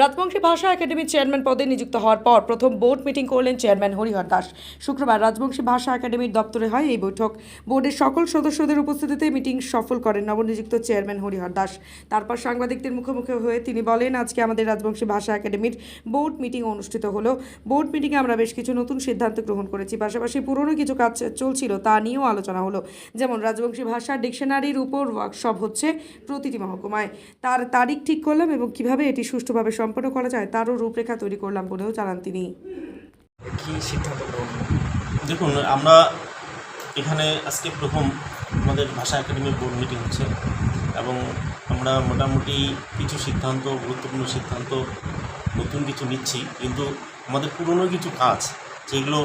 রাজবংশী ভাষা একাডেমির চেয়ারম্যান পদে নিযুক্ত হওয়ার পর প্রথম বোর্ড মিটিং করলেন চেয়ারম্যান হরিহর দাস। শুক্রবার রাজবংশী ভাষা একাডেমির দপ্তরে হয় এই বৈঠক। বোর্ডের সকল সদস্যদের উপস্থিতিতে মিটিং সফল করেন নবনিযুক্ত চেয়ারম্যান হরিহর দাস। তারপর সাংবাদিকদের মুখোমুখি হয়ে তিনি বলেন, আজকে আমাদের রাজবংশী ভাষা একাডেমির বোর্ড মিটিং অনুষ্ঠিত হলো। বোর্ড মিটিংয়ে আমরা বেশ কিছু নতুন সিদ্ধান্ত গ্রহণ করেছি। পাশাপাশি পুরনো কিছু কাজ চলছিল তা নিয়েও আলোচনা হলো। যেমন রাজবংশী ভাষা ডিকশনারির উপর ওয়ার্কশপ হচ্ছে প্রতিটি মহকুমায়। তার তারিখ ঠিক করলাম এবং কীভাবে এটি সুষ্ঠুভাবে সম্পন্ন করা যায়, তারও রূপরেখা তৈরি করলাম বলেও জানান তিনি। সিদ্ধান্ত দেখুন, আমরা এখানে আজকে প্রথম আমাদের ভাষা একাডেমির বোর্ড মিটিং হচ্ছে এবং আমরা মোটামুটি কিছু সিদ্ধান্ত, গুরুত্বপূর্ণ সিদ্ধান্ত, নতুন কিছু নিচ্ছি, কিন্তু আমাদের পুরনো কিছু কাজ যেগুলো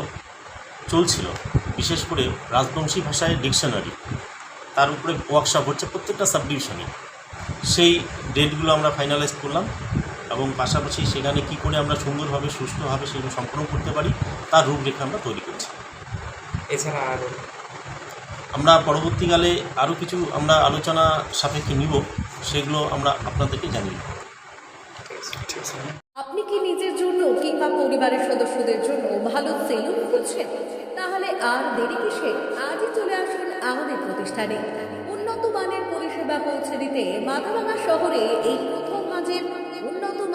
চলছিল, বিশেষ করে রাজবংশী ভাষায় ডিকশনারি তার উপরে ওয়ার্কশপ হচ্ছে প্রত্যেকটা সাব ডিভিশনে সেই ডেটগুলো আমরা ফাইনালাইজ করলাম। এবং পাশাপাশি সেখানে কী করে আমরা সুন্দরভাবে সুস্থভাবে সেগুলো সম্পন্ন করতে পারি তার রূপরেখা আমরা তৈরি করছি। এছাড়া আর? আমরা পরবর্তীকালে আরও কিছু আমরা আলোচনা সাপেক্ষে নিব সেগুলো আমরা আপনাদেরকে জানিয়ে দেব। আপনি কি নিজের জন্য কিংবা পরিবারের সদস্যদের জন্য ভালো সেলুন খুঁজছেন? তাহলে আর দেরি কিসে? আজই চলে আসুন আমাদের প্রতিষ্ঠানে। উন্নত মানের পরিষেবা পৌঁছে দিতে মাথাভাঙা শহরে এই